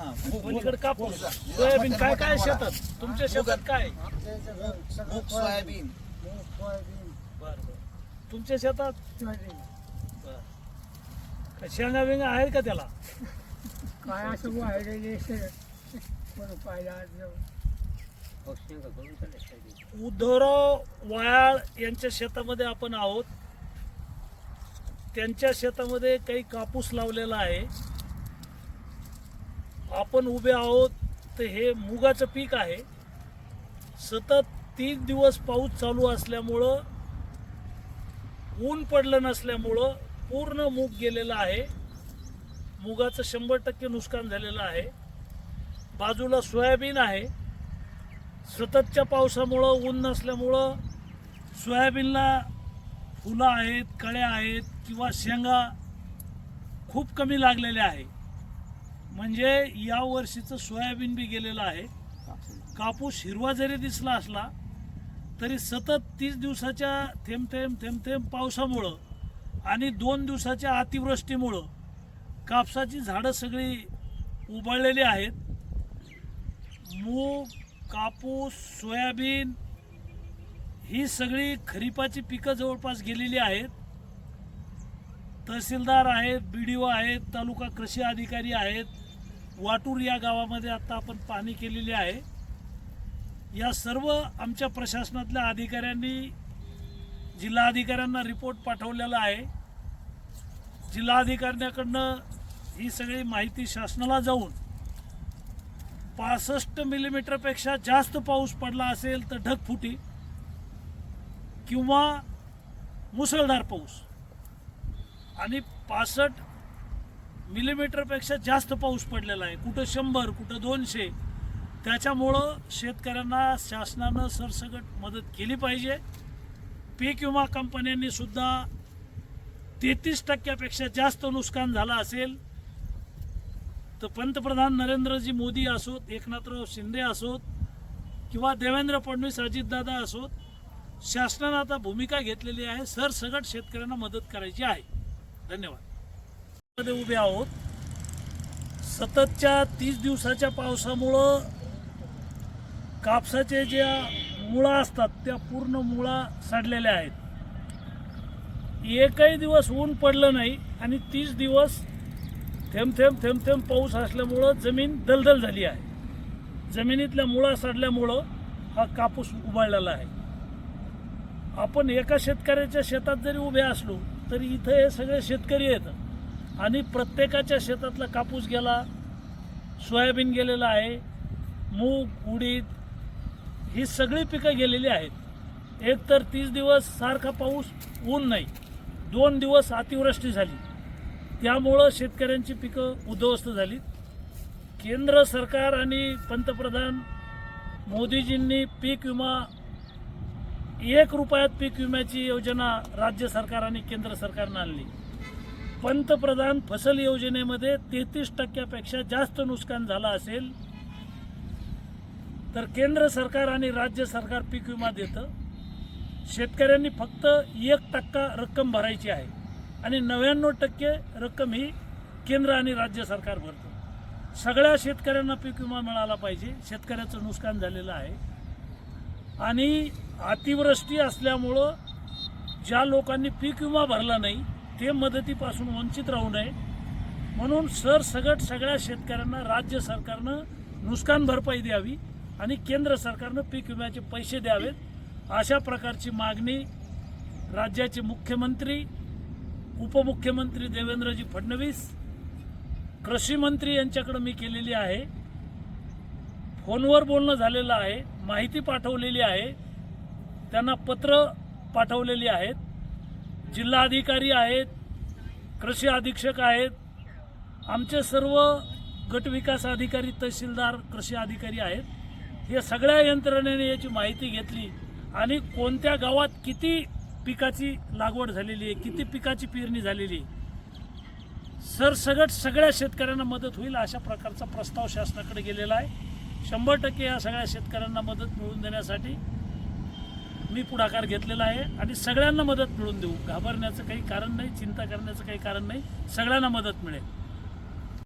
हा, पलीकडे कापूस सोयाबीन काय काय शेतात? तुमच्या शेतात काय? आमच्या इथं सगळं मूग सोयाबीन. मूग, सोयाबीन बरं बरं. तुमच्या शेतात? सोयाबीन बरं. काय शेंगा बिंगा आहेत का त्याला? काय असं कोण पाहिजे आज उद्धवराव वायाळ यांच्या शेतामध्ये आपण आहोत. त्यांच्या शेतामध्ये काही कापूस लावलेला आहे. आपण उभे आहोत तर हे मुगाचं पीक आहे. सतत तीन दिवस पाऊस चालू असल्यामुळं ऊन पडलं नसल्यामुळं पूर्ण मूग गेलेलं आहे. मुगाचं शंभर टक्के नुकसान झालेलं आहे. बाजूला सोयाबीन आहे. सततच्या पावसामुळं ऊन नसल्यामुळं सोयाबीनला फुलं आहेत कळ्या आहेत किंवा शेंगा खूप कमी लागलेल्या आहे. म्हणजे या वर्षीचं सोयाबीन बी गेलेलं आहे. कापूस हिरवा जरी दिसला असला तरी सतत तीस दिवसाच्या थेंब थेंब थेंब थेंब पावसामुळं आणि दोन दिवसाच्या अतिवृष्टीमुळं कापसाची झाडं सगळी उबळलेली आहेत. मूग कापूस सोयाबीन ही सगळी खरीपाची पिकं जवळपास गेलेली आहेत. तहसीलदार आहेत बी डी ओ आहेत तालुका कृषी अधिकारी आहेत. वाटूर या गावामध्ये आत्ता आपण पाहणी केलेली आहे. या सर्व आमच्या प्रशासनातल्या अधिकाऱ्यांनी जिल्हाधिकाऱ्यांना रिपोर्ट पाठवलेला आहे. जिल्हाधिकाऱ्यांकडनं ही सगळी माहिती शासनाला जाऊन पासष्ट मिलीमीटरपेक्षा जास्त पाऊस पडला असेल तर ढगफुटी किंवा मुसळधार पाऊस. आणि पासष्ट मिलीमीटरपेक्षा जास्त पाऊस पडलेला आहे. कुठं शंभर कुठं दोनशे. त्याच्यामुळं शेतकऱ्यांना शासनानं सरसकट मदत केली पाहिजे. पीक विमा कंपन्यांनी सुद्धा तेहतीस टक्क्यापेक्षा जास्त नुकसान झालं असेल तर पंतप्रधान नरेंद्रजी मोदी असोत एकनाथराव शिंदे असोत किंवा देवेंद्र फडणवीस अजितदादा असोत शासनानं आता भूमिका घेतलेली आहे. सरसगट शेतकऱ्यांना मदत करायची आहे. धन्यवाद. मध्ये उभे आहोत. सततच्या तीस दिवसाच्या पावसामुळं कापसाचे ज्या मुळा असतात त्या पूर्ण मुळा सडलेल्या आहेत. एकही दिवस ऊन पडलं नाही आणि तीस दिवस थेंब थेंब थेंब थेंब पाऊस असल्यामुळं जमीन दलदल झाली आहे. जमिनीतल्या मुळा सडल्यामुळं हा कापूस उभारलेला आहे. आपण एका शेतकऱ्याच्या शेतात जरी उभे असलो तरी इथं हे सगळे शेतकरी आहेत. आणि प्रत्येकाच्या शेतातला कापूस गेला सोयाबीन गेलेलं आहे मूग उडीद ही सगळी पिकं गेलेली आहेत. एक तर तीस दिवस सारखा पाऊस ऊन नाही. दोन दिवस अतिवृष्टी झाली. त्यामुळं शेतकऱ्यांची पिकं उद्ध्वस्त झाली केंद्र सरकार आणि पंतप्रधान मोदीजींनी पीक विमा एक रुपयात पीक विम्याची योजना राज्य सरकार आणि केंद्र सरकारनं आणली. पंतप्रधान फसल योजनेमध्ये तेहतीस टक्क्यापेक्षा जास्त नुकसान झालं असेल तर केंद्र सरकार आणि राज्य सरकार पीक विमा देतं. शेतकऱ्यांनी फक्त एक टक्का रक्कम भरायची आहे आणि नव्याण्णव टक्के रक्कम ही केंद्र आणि राज्य सरकार भरतं. सगळ्या शेतकऱ्यांना पीक विमा मिळाला पाहिजे. शेतकऱ्याचं नुकसान झालेलं आहे. आणि अतिवृष्टी असल्यामुळं ज्या लोकांनी पीक विमा भरला नाही ते मदतीपासून वंचित राहू नये. म्हणून सरसगट सगळ्या शेतकऱ्यांना राज्य सरकारनं नुकसान भरपाई द्यावी आणि केंद्र सरकारनं पीक विम्याचे पैसे द्यावेत. अशा प्रकारची मागणी राज्याचे मुख्यमंत्री उपमुख्यमंत्री देवेंद्रजी फडणवीस कृषी मंत्री मी केलेली आहे. फोनवर बोलणं झालेलं आहे. माहिती पाठवलेली आहे. त्यांना पत्र पाठवलेली आहेत. जिल्हाधिकारी आहेत कृषी अधीक्षक आहेत. आमचे सर्व गट विकास अधिकारी तहसीलदार कृषी अधिकारी आहेत. हे सगळ्या यंत्रणेने याची माहिती घेतली आणि कोणत्या गावात किती पिकाची लागवड झालेली आहे किती पिकाची पेरणी झालेली आहे. सरसगट सगळ्या शेतकऱ्यांना मदत होईल अशा प्रकारचा प्रस्ताव शासनाकडे गेलेला आहे. शंभर टक्के या सगळ्या शेतकऱ्यांना मदत मिळवून देण्यासाठी मी पुढाकार घेतलेला आहे आणि सगळ्यांना मदत मिळवून देऊ. घाबरण्याचं काही कारण नाही चिंता करण्याचं काही कारण नाही. सगळ्यांना मदत मिळेल.